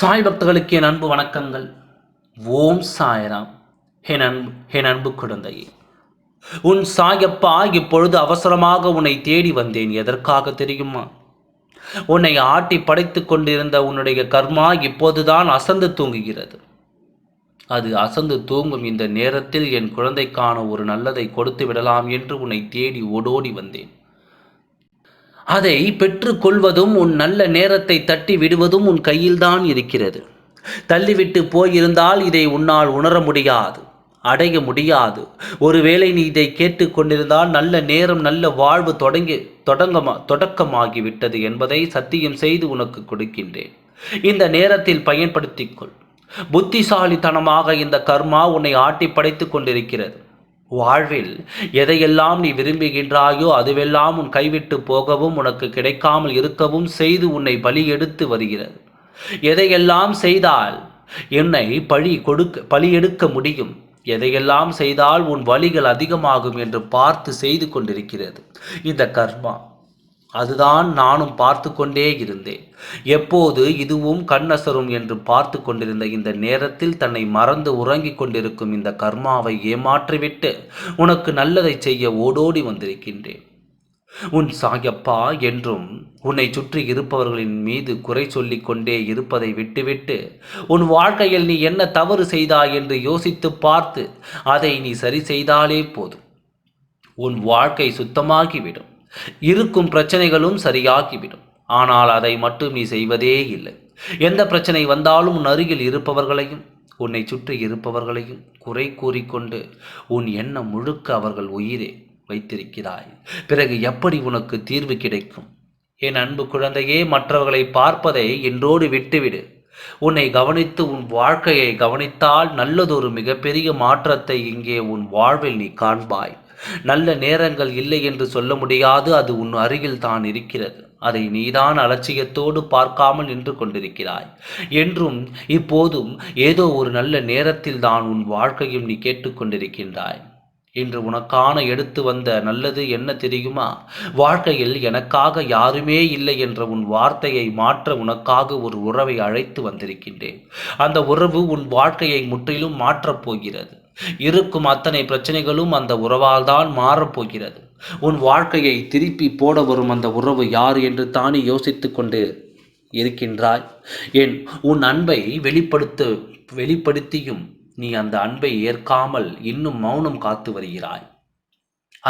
சாய் பக்தர்களுக்கு என் அன்பு வணக்கங்கள். ஓம் சாய்ராம். என் அன்பு என் அன்பு குழந்தையே உன் சாயப்பா இப்பொழுது அவசரமாக உன்னை தேடி வந்தேன். எதற்காக தெரியுமா? உன்னை ஆட்டி படைத்து கொண்டிருந்த உன்னுடைய கர்மா இப்போதுதான் அசந்து தூங்குகிறது. அது அசந்து தூங்கும் இந்த நேரத்தில் என் குழந்தைக்கான ஒரு நல்லதை கொடுத்து விடலாம் என்று உன்னை தேடி ஓடோடி வந்தேன். அதை பெற்றுக்கொள்வதும் உன் நல்ல நேரத்தை தட்டி விடுவதும் உன் கையில்தான் இருக்கிறது. தள்ளிவிட்டு போயிருந்தால் இதை உன்னால் உணர முடியாது அடைய முடியாது. ஒருவேளை நீ இதை கேட்டுக்கொண்டிருந்தால் நல்ல நேரம் நல்ல வாழ்வு தொடங்கி தொடங்கமா தொடக்கமாகிவிட்டது என்பதை சத்தியம் செய்து உனக்கு கொடுக்கின்றேன். இந்த நேரத்தில் பயன்படுத்திக்கொள் புத்திசாலித்தனமாக இந்த கர்மா உன்னை ஆட்டி படைத்துக் கொண்டிருக்கிறது. வாழ்வில் எதையெல்லாம் நீ விரும்புகின்றாயோ அதுவெல்லாம் உன் கைவிட்டு போகவும் உனக்கு கிடைக்காமல் இருக்கவும் செய்து உன்னை பலி எடுத்து வருகிறது. எதையெல்லாம் செய்தால் என்னை பழி கொடுக்க பலி எடுக்க முடியும்? எதையெல்லாம் செய்தால் உன் வழிகள் அதிகமாகும் என்று பார்த்து செய்து கொண்டிருக்கிறது. இந்த கர்மா அதுதான் நானும் பார்த்து கொண்டே இருந்தேன். எப்போது இதுவும் கண்ணசரும் என்று பார்த்து கொண்டிருந்த இந்த நேரத்தில் தன்னை மறந்து உறங்கிக் கொண்டிருக்கும் இந்த கர்மாவை ஏமாற்றிவிட்டு உனக்கு நல்லதை செய்ய ஓடோடி வந்திருக்கின்றேன். உன் சாயப்பா என்றும் உன்னை சுற்றி இருப்பவர்களின் மீது குறை சொல்லிக் கொண்டே இருப்பதை விட்டுவிட்டு உன் வாழ்க்கையில் நீ என்ன தவறு செய்தாய் என்று யோசித்து பார்த்து அதை நீ சரி செய்தாலே போதும். உன் வாழ்க்கை சுத்தமாகிவிடும். இருக்கும் பிரச்சனைகளும் சரியாகிவிடும். ஆனால் அதை மட்டும் நீ செய்வதே இல்லை. எந்த பிரச்சனை வந்தாலும் உன் அருகில் இருப்பவர்களையும் உன்னை சுற்றி இருப்பவர்களையும் குறை கூறிக்கொண்டு உன் எண்ணம் முழுக்க அவர்கள் உயிரே வைத்திருக்கிறாய். பிறகு எப்படி உனக்கு தீர்வு கிடைக்கும்? என் அன்பு குழந்தையே மற்றவர்களை பார்ப்பதை என்றோடு விட்டுவிடு. உன்னை கவனித்து உன் வாழ்க்கையை கவனித்தால் நல்லதொரு மிகப்பெரிய மாற்றத்தை இங்கே உன் வாழ்வில் நீ காண்பாய். நல்ல நேரங்கள் இல்லை என்று சொல்ல முடியாது. அது உன் அருகில் தான் இருக்கிறது. அதை நீதான் அலட்சியத்தோடு பார்க்காமல் நின்று கொண்டிருக்கிறாய். என்றும் இப்போதும் ஏதோ ஒரு நல்ல நேரத்தில் தான் உன் வாழ்க்கையும் நீ கேட்டுக்கொண்டிருக்கின்றாய் இன்று உனக்கான எடுத்து வந்த நல்லது என்ன தெரியுமா? வாழ்க்கையில் எனக்காக யாருமே இல்லை என்ற உன் வார்த்தையை மாற்ற உனக்காக ஒரு உறவை அழைத்து வந்திருக்கின்றேன். அந்த உறவு உன் வாழ்க்கையை முற்றிலும் மாற்றப் போகிறது. இருக்கும் அத்தனை பிரச்சனைகளும் அந்த உறவால் தான் மாறப்போகிறது. உன் வாழ்க்கையை திருப்பி போட வரும் அந்த உறவு யார் என்று தானே யோசித்து கொண்டு இருக்கின்றாய். என் உன் அன்பை வெளிப்படுத்த வெளிப்படுத்தியும் நீ அந்த அன்பை ஏற்காமல் இன்னும் மௌனம் காத்து வருகிறாய்.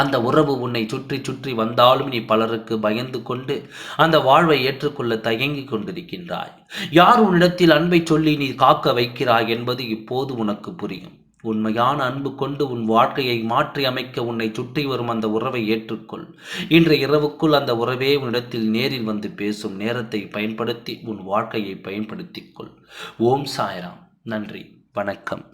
அந்த உறவு உன்னை சுற்றி சுற்றி வந்தாலும் நீ பலருக்கு பயந்து கொண்டு அந்த வாழ்வை ஏற்றுக்கொள்ள தயங்கிக் கொண்டிருக்கின்றாய். யார் உன்னிடத்தில் அன்பை சொல்லி நீ காக்க வைக்கிறாய் என்பது இப்போது உனக்கு புரியும். உண்மையான அன்பு கொண்டு உன் வாழ்க்கையை மாற்றி அமைக்க உன்னை சுற்றி வரும் அந்த உறவை ஏற்றுக்கொள். இன்று இரவுக்குள் அந்த உறவே உன்னிடத்தில் நேரில் வந்து பேசும் நேரத்தை பயன்படுத்தி உன் வாழ்க்கையை பயன்படுத்திக்கொள் ஓம் சாய்ராம். நன்றி. வணக்கம்.